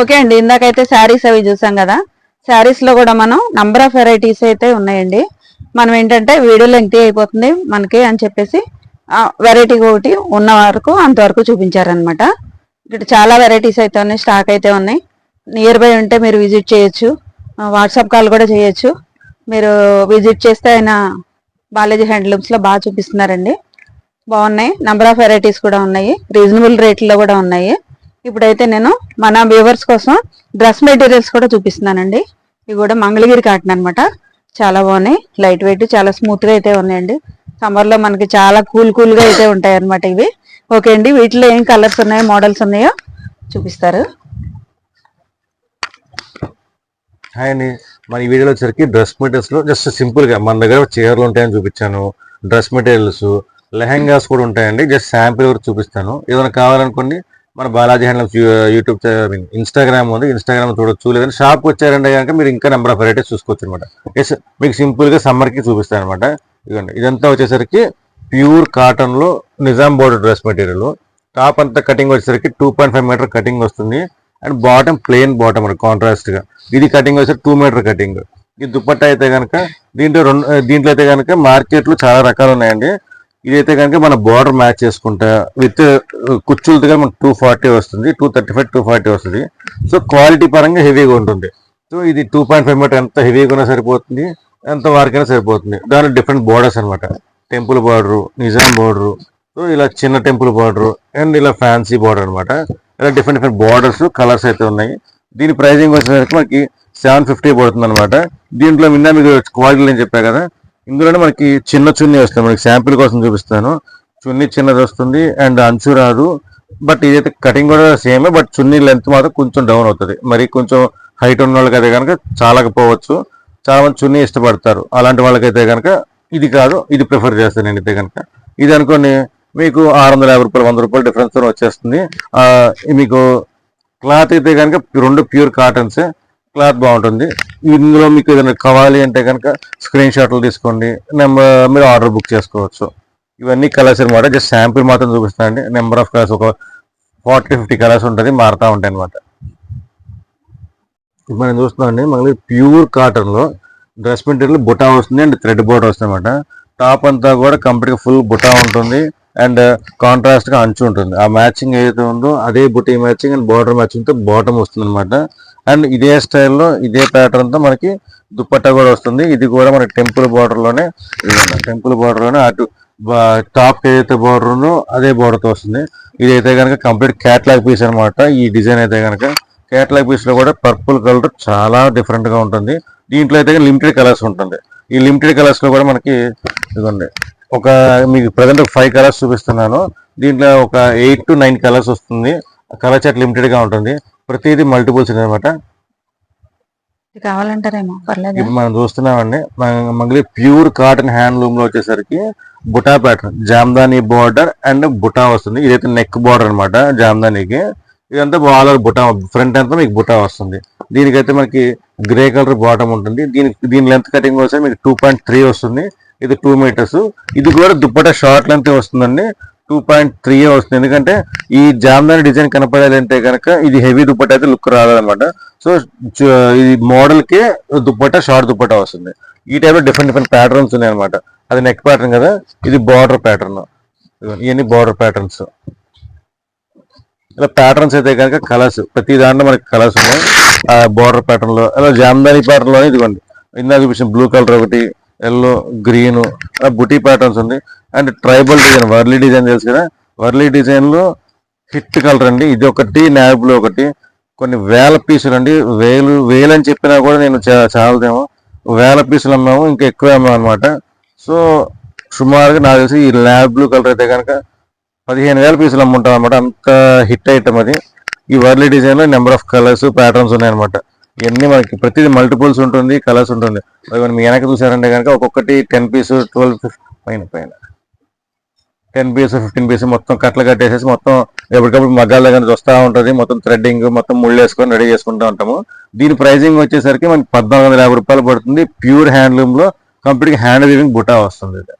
Okay అండి ఇందాకైతే శారీస్ అవి చూసాం కదా. శారీస్లో కూడా మనం నంబర్ ఆఫ్ వెరైటీస్ అయితే ఉన్నాయండి. మనం ఏంటంటే వీడియో లెంగ్తీ అయిపోతుంది మనకి అని చెప్పేసి వెరైటీ ఒకటి ఉన్న వరకు అంతవరకు చూపించారనమాట ఇక్కడ చాలా వెరైటీస్ అయితే ఉన్నాయి స్టాక్ అయితే ఉన్నాయి. నియర్ బై ఉంటే మీరు విజిట్ చేయొచ్చు. వాట్సాప్ కాల్ కూడా చేయొచ్చు. మీరు విజిట్ చేస్తే ఆయన బాలాజీ హ్యాండ్లూమ్స్లో బాగా చూపిస్తున్నారండి. బాగున్నాయి. నంబర్ ఆఫ్ వెరైటీస్ కూడా ఉన్నాయి. రీజనబుల్ రేట్లో కూడా ఉన్నాయి. ఇప్పుడైతే నేను మన వ్యూవర్స్ కోసం డ్రెస్ మెటీరియల్స్ కూడా చూపిస్తున్నానండి. ఇవి కూడా మంగళగిరి కాటన్ అనమాట చాలా బాగున్నాయి. లైట్ వెయిట్ చాలా స్మూత్గా అయితే ఉన్నాయండి. సమ్మర్లో మనకి చాలా కూల్ కూల్గా అయితే ఉంటాయి అనమాట ఇవి. ఓకే అండి వీటిలో ఏం కలర్స్ ఉన్నాయో మోడల్స్ ఉన్నాయో చూపిస్తారు. హాయ్ అండి. మన ఈ వీడియోలో వచ్చరికి డ్రెస్ మెటీరియల్స్లో జస్ట్ సింపుల్గా మన దగ్గర చీరలు ఉంటాయని చూపించాను. డ్రెస్ మెటీరియల్స్ లెహంగాస్ కూడా ఉంటాయండి. జస్ట్ శాంపిల్ వరకు చూపిస్తాను. ఏదైనా కావాలనుకోండి మన బాలాజీ హ్యాండ్లూమ్స్ యూట్యూబ్ ఇన్స్టాగ్రామ్ ఉంది. ఇన్స్టాగ్రామ్ చూడొచ్చు. లేదంటే షాప్ వచ్చారంటే కనుక మీరు ఇంకా నెంబర్ ఆఫ్ వెరైటీస్ చూసుకోవచ్చు అనమాట ఎస్ మీకు సింపుల్గా సమ్మర్కి చూపిస్తాను అనమాట ఇదండి ఇదంతా వచ్చేసరికి ప్యూర్ కాటన్లో Nizam border dress material. Top అంతా కటింగ్ వచ్చేసరికి two point five metre cutting వస్తుంది. అండ్ బాటమ్ ప్లెయిన్ బాటమ్ కాంట్రాస్ట్గా ఇది కటింగ్ వచ్చేసరికి టూ మీటర్ కటింగ్. ఈ దుప్పట్ట అయితే కనుక దీంట్లో రెండు దీంట్లో అయితే కనుక మార్కెట్లో చాలా రకాలు ఉన్నాయండి. ఇదైతే కనుక మన బార్డర్ మ్యాచ్ చేసుకుంటా విత్ కుచ్చులతో మనకు టూ ఫార్టీ వస్తుంది two thirty five two forty వస్తుంది. సో క్వాలిటీ పరంగా హెవీగా ఉంటుంది. సో ఇది టూ పాయింట్ ఫైవ్ మీటర్ ఎంత హెవీగా ఉన్నా సరిపోతుంది ఎంత వారికైనా సరిపోతుంది. దానిలో డిఫరెంట్ బోర్డర్స్ అనమాట temple border Nizam border so ఇలా చిన్న టెంపుల్ బార్డర్ అండ్ ఇలా ఫ్యాన్సీ బార్డర్ అనమాట ఇలా డిఫరెంట్ డిఫరెంట్ బార్డర్స్ కలర్స్ అయితే ఉన్నాయి. దీని ప్రైజింగ్ వచ్చేసరికి మనకి సెవెన్ ఫిఫ్టీ పడుతుంది అనమాట దీంట్లో నిన్న మీకు క్వాలిటీ అని చెప్పా కదా ఇందులోనే మనకి చిన్న చున్నీ వస్తుంది. మనకి శాంపిల్ కోసం చూపిస్తాను. చున్నీ చిన్నది వస్తుంది అండ్ అంచు రాదు. బట్ ఇదైతే కటింగ్ కూడా సేమే బట్ చున్నీ లెంత్ మాత్రం కొంచెం డౌన్ అవుతుంది. మరి కొంచెం హైట్ ఉన్న వాళ్ళకి అయితే కనుక చాలకపోవచ్చు. చాలా మంది చున్నీ ఇష్టపడతారు. అలాంటి వాళ్ళకైతే కనుక ఇది కాదు ఇది ప్రిఫర్ చేస్తాను నేను అయితే కనుక ఇది అనుకోని మీకు ఆరు వందల యాభై రూపాయలు వంద రూపాయలు డిఫరెన్స్ వచ్చేస్తుంది. మీకు క్లాత్ అయితే కనుక రెండు ప్యూర్ కాటన్స్. క్లాత్ బాగుంటుంది. ఇందులో మీకు ఏదైనా కావాలి అంటే కనుక స్క్రీన్ షాట్లు తీసుకోండి. నెంబర్ మీరు ఆర్డర్ బుక్ చేసుకోవచ్చు. ఇవన్నీ కలర్స్ అనమాట జస్ట్ శాంపిల్ మాత్రం చూపిస్తానండి నెంబర్ ఆఫ్ కలర్స్ ఒక ఫార్టీ ఫిఫ్టీ కలర్స్ ఉంటుంది. మారుతూ ఉంటాయి అనమాట ఇప్పుడు మనం చూస్తున్నామండి మళ్ళీ ప్యూర్ కాటన్లో డ్రెస్ మెటీరియల్ బుటా వస్తుంది అండ్ థ్రెడ్ బోర్డర్ వస్తుంది అనమాట టాప్ అంతా కూడా కంప్లీట్గా ఫుల్ బుటా ఉంటుంది. అండ్ కాంట్రాస్ట్గా అంచు ఉంటుంది. ఆ మ్యాచింగ్ ఏదైతే ఉందో అదే బుటీ మ్యాచింగ్ అండ్ బార్డర్ మ్యాచింగ్తో బాటమ్ వస్తుంది అనమాట అండ్ ఇదే స్టైల్లో ఇదే ప్యాటర్న్తో మనకి దుప్పట్టా కూడా వస్తుంది. ఇది కూడా మనకి టెంపుల్ బార్డర్లోనే టెంపుల్ బార్డర్లోనే అటు టాప్ ఏదైతే బార్డర్ ఉందో అదే బార్డర్తో వస్తుంది. ఇదైతే కనుక కంప్లీట్ క్యాట్లాగ్ పీస్ అనమాట ఈ డిజైన్ అయితే కనుక క్యాట్లాగ్ పీస్లో కూడా పర్పుల్ కలర్ చాలా డిఫరెంట్గా ఉంటుంది. దీంట్లో అయితే లిమిటెడ్ కలర్స్ ఉంటుంది. ఈ లిమిటెడ్ కలర్స్లో కూడా మనకి ఇదిగోండి. ఒక మీకు ప్రజెంట్ ఫైవ్ కలర్స్ చూపిస్తున్నాను. దీంట్లో ఒక ఎయిట్ టు నైన్ కలర్స్ వస్తుంది. కలర్ చాట్ లిమిటెడ్గా ఉంటుంది. ప్రతిదీ మల్టిపుల్స్ అనమాట కావాలంటారేమో పర్లేదు? ఇప్పుడు మనం చూస్తున్నామండి. మంగళి ప్యూర్ కాటన్ హ్యాండ్లూమ్లో వచ్చేసరికి బుటా ప్యాటర్న్ జామ్దాని బార్డర్ అండ్ బుటా వస్తుంది. ఇదైతే నెక్ బార్డర్ అన్నమాట జామ్దానికి. ఇదంతా ఆల్ ఓవర్ బుటా ఫ్రంట్ అంతా మీకు బుటా వస్తుంది. దీనికైతే మనకి గ్రే కలర్ బాటమ్ ఉంటుంది. దీనికి దీని లెంత్ కటింగ్ వస్తే మీకు టూ పాయింట్ త్రీ వస్తుంది. ఇది టూ మీటర్స్ ఇది కూడా దుప్పట షార్ట్ లెంత్ వస్తుందండి. టూ పాయింట్ త్రీ వస్తుంది. ఎందుకంటే ఈ జామ్దాని డిజైన్ కనపడాలి అంటే కనుక ఇది హెవీ దుప్పట అయితే లుక్ రాదనమాట. సో ఇది మోడల్కి దుప్పట షార్ట్ దుప్పట వస్తుంది. ఈ టైప్లో డిఫరెంట్ డిఫరెంట్ ప్యాటర్న్స్ ఉన్నాయి అనమాట అది నెక్ ప్యాటర్న్ కదా? ఇది బార్డర్ ప్యాటర్న్ ఇవన్నీ బార్డర్ ప్యాటర్న్స్ ఇలా ప్యాటర్న్స్ అయితే కనుక కలర్స్ ప్రతి దాంట్లో మనకి కలర్స్ ఉన్నాయి. ఆ బార్డర్ ప్యాటర్న్లో అలా జామ్దాని ప్యాటర్న్ ఇదిగోండి. ఇందాక చూపించిన బ్లూ కలర్ ఒకటి ఎల్లో గ్రీన్ బుటీ ప్యాటర్న్స్ ఉంది. And tribal design Warli design తెలుసు కదా? వర్లీ డిజైన్లో హిట్ కలర్ అండి. ఇది ఒకటి నావీ ఒకటి. కొన్ని వేల పీసులు అండి. వేలు వేలు అని చెప్పినా కూడా నేను చాలదేమో. వేల పీసులు అమ్మాము ఇంకా ఎక్కువ అమ్మాము అనమాట సో సుమారుగా నాకు తెలిసి ఈ ల్యాబ్ బ్లూ కలర్ అయితే కనుక పదిహేను వేల పీసులు అమ్ముంటాం అనమాట అంత హిట్ ఐటమ్ అది. ఈ వర్లీ డిజైన్లో నెంబర్ ఆఫ్ కలర్స్ ప్యాటర్న్స్ ఉన్నాయన్నమాట. ఇవన్నీ మనకి ప్రతిదీ మల్టిపుల్స్ ఉంటుంది కలర్స్ ఉంటుంది. మరి మీ వెనక చూసారంటే కనుక ఒక్కొక్కటి టెన్ పీస్ ట్వెల్వ్ పైన పైన. టెన్ పీస్ ఫిఫ్టీన్ పీస్ మొత్తం కట్టలు కట్టేసేసి మొత్తం ఎప్పటికప్పుడు మగ్గాల దగ్గర వస్తూ ఉంటుంది. మొత్తం థ్రెడ్డింగ్ మొత్తం ముళ్ళు వేసుకొని రెడీ చేసుకుంటూ ఉంటాము. దీని ప్రైజింగ్ వచ్చేసరికి మనకి పద్నాలుగు వందల యాభై రూపాయలు పడుతుంది. ప్యూర్ హ్యాండ్లూమ్లో కంప్లీట్గా హ్యాండ్ వీవింగ్ బుటా వస్తుంది ఇది.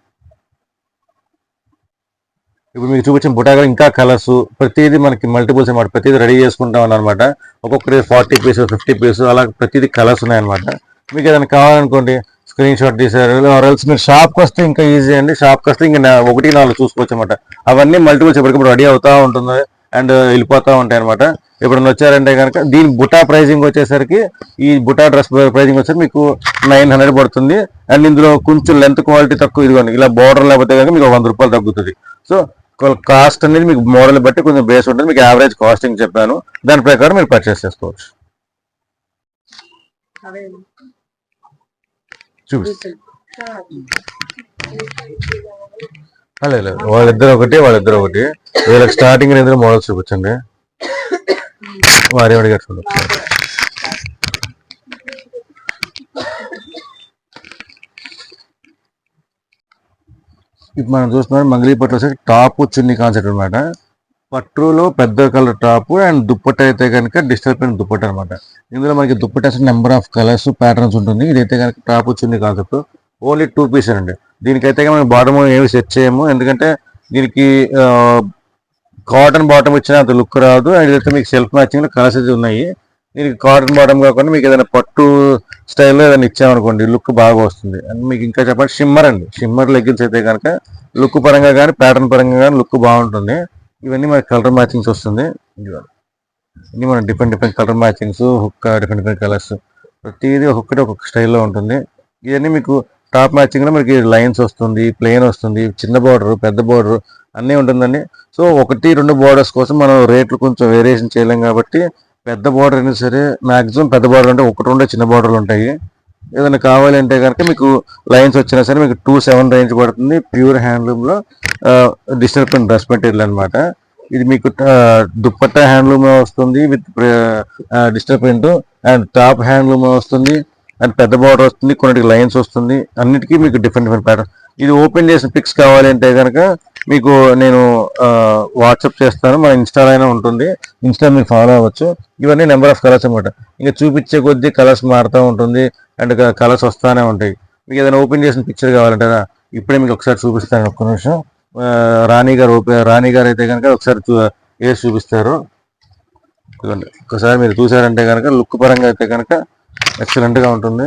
ఇప్పుడు మీకు చూపించిన బుటాగా ఇంకా కలర్స్ ప్రతిదీ మనకి మల్టిపుల్స్ అనమాట ప్రతిదీ రెడీ చేసుకుంటాం అనమాట ఒక్కొక్కటి ఫార్టీ పీస్ ఫిఫ్టీ పీస్ అలా ప్రతిదీ కలర్స్ ఉన్నాయన్నమాట. మీకు ఏదైనా కావాలనుకోండి స్క్రీన్ షాట్ తీసారు మీరు షాప్కి వస్తే ఇంకా ఈజీ అండి. షాప్కి వస్తే ఇంకా ఒకటి నాలుగు చూసుకోవచ్చు అనమాట అవన్నీ మల్టిపుల్స్ ఎప్పటికప్పుడు రెడీ అవుతూ ఉంటుంది అండ్ uh, వెళ్ళిపోతూ ఉంటాయి అనమాట ఎప్పుడన్నా వచ్చారంటే కనుక దీని బుటా ప్రైజింగ్ వచ్చేసరికి ఈ బుటా డ్రెస్ ప్రైజింగ్ వచ్చేసరికి మీకు నైన్ హండ్రెడ్ పడుతుంది. అండ్ ఇందులో కొంచెం లెంత్ క్వాలిటీ తక్కువ ఇదిగోండి ఇలా బోర్డర్ లేకపోతే కనుక మీకు వంద రూపాయలు తగ్గుతుంది. సో కాస్ట్ అనేది మీకు మోడల్ బట్టి కొంచెం బేస్ ఉంటుంది. మీకు యావరేజ్ కాస్టింగ్ చెప్పాను. దాని ప్రకారం మీరు పర్చేస్ చేసుకోవచ్చు. చూపిస్తాను లేదు వాళ్ళిద్దరు ఒకటి వాళ్ళిద్దరు ఒకటి. వీళ్ళకి స్టార్టింగ్ ఇద్దరు మోడల్స్ చూపించండి. వారి అడిగారు ఇప్పుడు మనం చూస్తున్నాం మంగళీ పట్టు వచ్చేసి టాప్ చున్ని కాన్సెప్ట్ అనమాట పట్టులో పెద్ద కలర్ టాప్ అండ్ దుప్పట అయితే కనుక డిజిటల్ పెన్ దుప్పట అనమాట ఇందులో మనకి dupatta number of colours patterns ఉంటుంది. ఇదైతే కనుక top chunni concept. Only two piece అండి. దీనికైతే మనం బాటమ్ ఏమి సెట్ చేయము. ఎందుకంటే దీనికి కాటన్ బాటమ్ ఇచ్చినా అంత లుక్ రాదు. అండ్ ఇదైతే మీకు సెల్ఫ్ మ్యాచింగ్ కలర్స్ అయితే ఉన్నాయి. దీనికి కాటన్ బాటమ్ కాకుండా మీకు ఏదైనా పట్టు స్టైల్లో ఏదైనా ఇచ్చామనుకోండి లుక్ బాగా వస్తుంది. అండ్ మీకు ఇంకా చెప్పండి షిమ్మర్ అండి. షిమ్మర్ లెగ్గిన్స్ అయితే కనుక లుక్ పరంగా కానీ ప్యాటర్న్ పరంగా కానీ లుక్ బాగుంటుంది. ఇవన్నీ మనకి కలర్ మ్యాచింగ్స్ వస్తుంది. ఇదిగోండి. ఇన్ని డిఫరెంట్ డిఫరెంట్ కలర్ మ్యాచింగ్స్ హుక్క డిఫరెంట్ డిఫరెంట్ కలర్స్ ప్రతిదీ ఒక్కొక్కటి ఒక్కొక్క స్టైల్లో ఉంటుంది. ఇవన్నీ మీకు టాప్ మ్యాచింగ్లో మనకి లైన్స్ వస్తుంది ప్లెయిన్ వస్తుంది చిన్న బార్డర్ పెద్ద బార్డర్ అన్నీ ఉంటుందండి. సో ఒకటి రెండు బార్డర్స్ కోసం మనం రేట్లు కొంచెం వేరియేషన్ చేయలేం కాబట్టి పెద్ద బార్డర్ అయినా సరే మాక్సిమం పెద్ద బార్డర్ అంటే ఒకటి ఉండే చిన్న బార్డర్లు ఉంటాయి. ఏదైనా కావాలంటే కనుక మీకు లైన్స్ వచ్చినా సరే మీకు టూ సెవెన్ రేంజ్ పడుతుంది. ప్యూర్ హ్యాండ్లూమ్లో డిజిటల్ ప్రింట్ డ్రెస్ మెటీరియల్ అన్నమాట. ఇది మీకు దుప్పట్ట దుప్పట్టా హ్యాండ్లూమ్ వస్తుంది with digital print and top handloom వస్తుంది. అండ్ పెద్ద బార్డర్ వస్తుంది. కొన్నిటికి లైన్స్ వస్తుంది. అన్నిటికీ మీకు డిఫరెంట్ డిఫరెంట్ ప్యాటర్న్ ఇది ఓపెన్ చేసిన పిక్స్ కావాలంటే కనుక మీకు నేను వాట్సాప్ చేస్తాను మన ఇన్స్టాల్ అయినా ఉంటుంది. ఇన్స్టా మీరు ఫాలో అవ్వచ్చు. ఇవన్నీ నెంబర్ ఆఫ్ కలర్స్ అనమాట ఇంకా చూపించే కొద్దీ కలర్స్ మారుతూ ఉంటుంది. అండ్ కలర్స్ వస్తూనే ఉంటాయి. మీకు ఏదైనా ఓపెన్ చేసిన పిక్చర్ కావాలంటే ఇప్పుడే మీకు ఒకసారి చూపిస్తాను. ఒక్క నిమిషం. రాణి గారు ఓపెన్ రాణి గారు అయితే కనుక ఒకసారి చూ- వేసి చూపిస్తారు. ఒకసారి మీరు చూసారంటే కనుక లుక్ పరంగా అయితే కనుక ఎక్సలెంట్గా ఉంటుంది.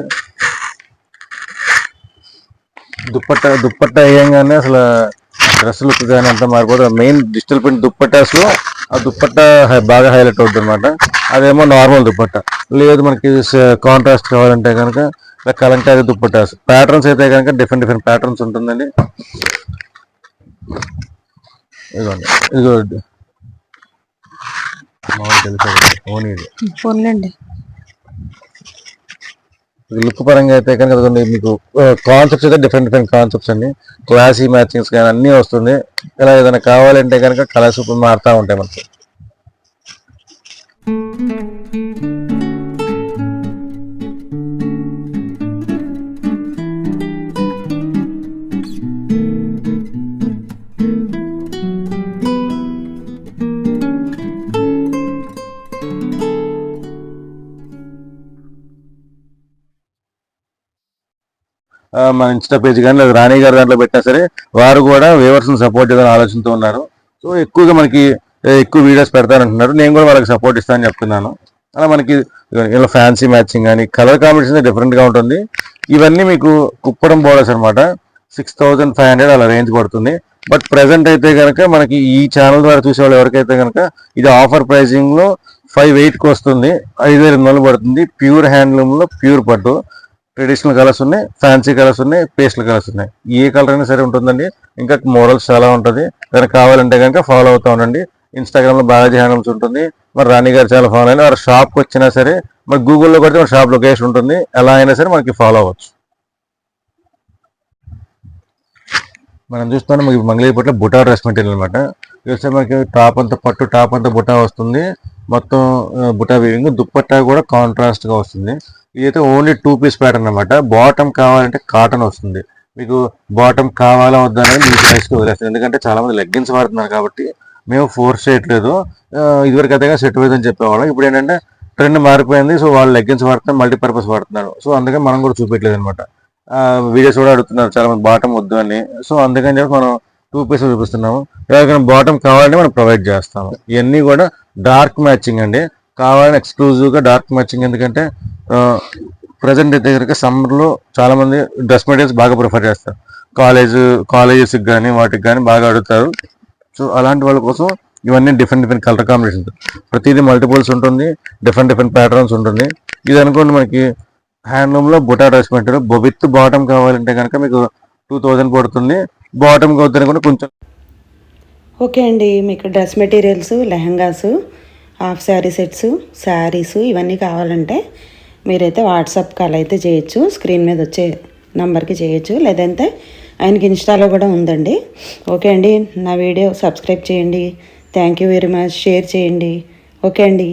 దుప్పట్ట దుప్పట్ట వేయంగానే అసలు డ్రెస్ లుక్ కానీ అంతా మారిపోతుంది మెయిన్ డిజిటల్ ప్రింట్ దుప్పట్టాస్లో ఆ దుప్పట్ట బాగా హైలైట్ అవుతుంది అనమాట అదేమో నార్మల్ దుప్పట్ట లేదు మనకి కాంట్రాస్ట్ కావాలంటే కనుక కలంకారీ దుప్పట్టాస్ ప్యాటర్న్స్ అయితే కనుక డిఫరెంట్ డిఫరెంట్ ప్యాటర్న్స్ ఉంటుందండి. ఇదిగోండి ఇదిగో ఓన్లీ తెలుసా ఫోన్ ఇది పోన్లేండి లుక్ పరంగా అయితే కనుక అదిగోండి మీకు కాన్సెప్ట్స్ అయితే డిఫరెంట్ డిఫరెంట్ కాన్సెప్ట్స్ అండి. క్లాసీ మ్యాచింగ్స్ కానీ అన్నీ వస్తుంది. ఇలా ఏదైనా కావాలంటే కనుక కలర్స్ మారుతూ ఉంటాయి మనకి. మన ఇన్స్టా పేజ్ కానీ లేదా రాణి గారి దాంట్లో పెట్టినా సరే వారు కూడా వేవర్స్ని సపోర్ట్ చేయాలని ఆలోచనతో ఉన్నారు. సో ఎక్కువగా మనకి ఎక్కువ వీడియోస్ పెడతారంటున్నారు. నేను కూడా వాళ్ళకి సపోర్ట్ ఇస్తానని చెప్తున్నాను. అలా మనకి ఇలా ఫ్యాన్సీ మ్యాచింగ్ కానీ కలర్ కాంబినేషన్ డిఫరెంట్గా ఉంటుంది. ఇవన్నీ మీకు కుప్పడం బోర్డర్స్ అనమాట సిక్స్ థౌజండ్ ఫైవ్ హండ్రెడ్ అలా రేంజ్ పడుతుంది. బట్ ప్రెసెంట్ అయితే కనుక మనకి ఈ ఛానల్ ద్వారా చూసే వాళ్ళు ఎవరికైతే కనుక ఇది ఆఫర్ ప్రైజింగ్లో ఫైవ్ ఎయిట్కి వస్తుంది. ఐదు వేల వందలు పడుతుంది. ప్యూర్ హ్యాండ్లూమ్లో ప్యూర్ పట్టు. ట్రెడిషనల్ కలర్స్ ఉన్నాయి ఫ్యాన్సీ కలర్స్ ఉన్నాయి పేస్టల్ కలర్స్ ఉన్నాయి. ఏ కలర్ అయినా సరే ఉంటుందండి. ఇంకా మోడల్స్ చాలా ఉంటుంది. దానికి కావాలంటే కనుక ఫాలో అవుతా ఉండండి. ఇన్స్టాగ్రామ్లో బాలాజీ ఉంటుంది. మరి రాణి గారు చాలా ఫాలో అయినా వారి షాప్కి వచ్చినా సరే మరి గూగుల్లో కొడితే మన షాప్ లొకేషన్ ఉంటుంది. ఎలా అయినా సరే మనకి ఫాలో అవ్వచ్చు. మనం చూస్తున్నాం మనకి మంగళగిరిపట్ల బుటా డ్రెస్ మెటీరియల్ అనమాట చూస్తే మనకి టాప్ అంతా పట్టు టాప్ అంతా బుటా వస్తుంది. మొత్తం బుటా వీవింగ్ దుప్పట్టా కూడా కాంట్రాస్ట్గా వస్తుంది. ఇదైతే ఓన్లీ టూ పీస్ ప్యాటర్న్ అనమాట బాటమ్ కావాలంటే కాటన్ వస్తుంది. మీకు బాటమ్ కావాలా వద్దా అనేది మీ ప్రైస్కి వదిలేస్తుంది ఎందుకంటే చాలా మంది లెగ్గిన్స్ వాడుతున్నారు కాబట్టి మేము ఫోర్స్ చేయట్లేదు. ఇదివరకు అయితే సెట్ వేదని చెప్పేవాళ్ళం. ఇప్పుడు ఏంటంటే ట్రెండ్ మారిపోయింది. సో వాళ్ళు లెగ్గిన్స్ వాడుతున్నారు మల్టీపర్పస్ వాడుతున్నారు. సో అందుకని మనం కూడా చూపించలేదు అనమాట వీడియోస్ కూడా అడుగుతున్నారు చాలా మంది బాటం వద్దు అని. సో అందుకని చెప్పి మనం టూ పీసెస్ చూపిస్తున్నాము. ఎవరికైనా బాటమ్ కావాలంటే మనం ప్రొవైడ్ చేస్తాము. ఇవన్నీ కూడా డార్క్ మ్యాచింగ్ అండి. కావాలని ఎక్స్క్లూజివ్గా డార్క్ మ్యాచింగ్. ఎందుకంటే ప్రజెంట్ అయితే సమ్మర్లో చాలామంది డ్రెస్ మెటీరియల్స్ బాగా ప్రిఫర్ చేస్తారు. కాలేజ్ కాలేజెస్ కానీ వాటికి కానీ బాగా అడుగుతారు. సో అలాంటి వాళ్ళ కోసం ఇవన్నీ డిఫరెంట్ డిఫరెంట్ కలర్ కాంబినేషన్స్ ప్రతిదీ మల్టిపుల్స్ ఉంటుంది డిఫరెంట్ డిఫరెంట్ ప్యాటర్న్స్ ఉంటుంది. ఇది అనుకోండి మనకి హ్యాండ్లూమ్లో బుటా డ్రెస్ మెటీరియల్ విత్ బాటమ్ కావాలంటే కనుక మీకు టూ థౌజండ్ పడుతుంది. బాటమ్ అవుతుంది కూడా కొంచెం ఓకే అండి మీకు dress materials lehengas half sari sets saris ఇవన్నీ కావాలంటే మీరైతే వాట్సాప్ కాల్ అయితే చేయొచ్చు. స్క్రీన్ మీద వచ్చే నంబర్కి చేయొచ్చు. లేదంటే ఆయనకి ఇన్స్టాలో కూడా ఉందండి. ఓకే అండి నా వీడియో సబ్స్క్రైబ్ చేయండి. Thank you very much. Share చేయండి. ఓకే అండి.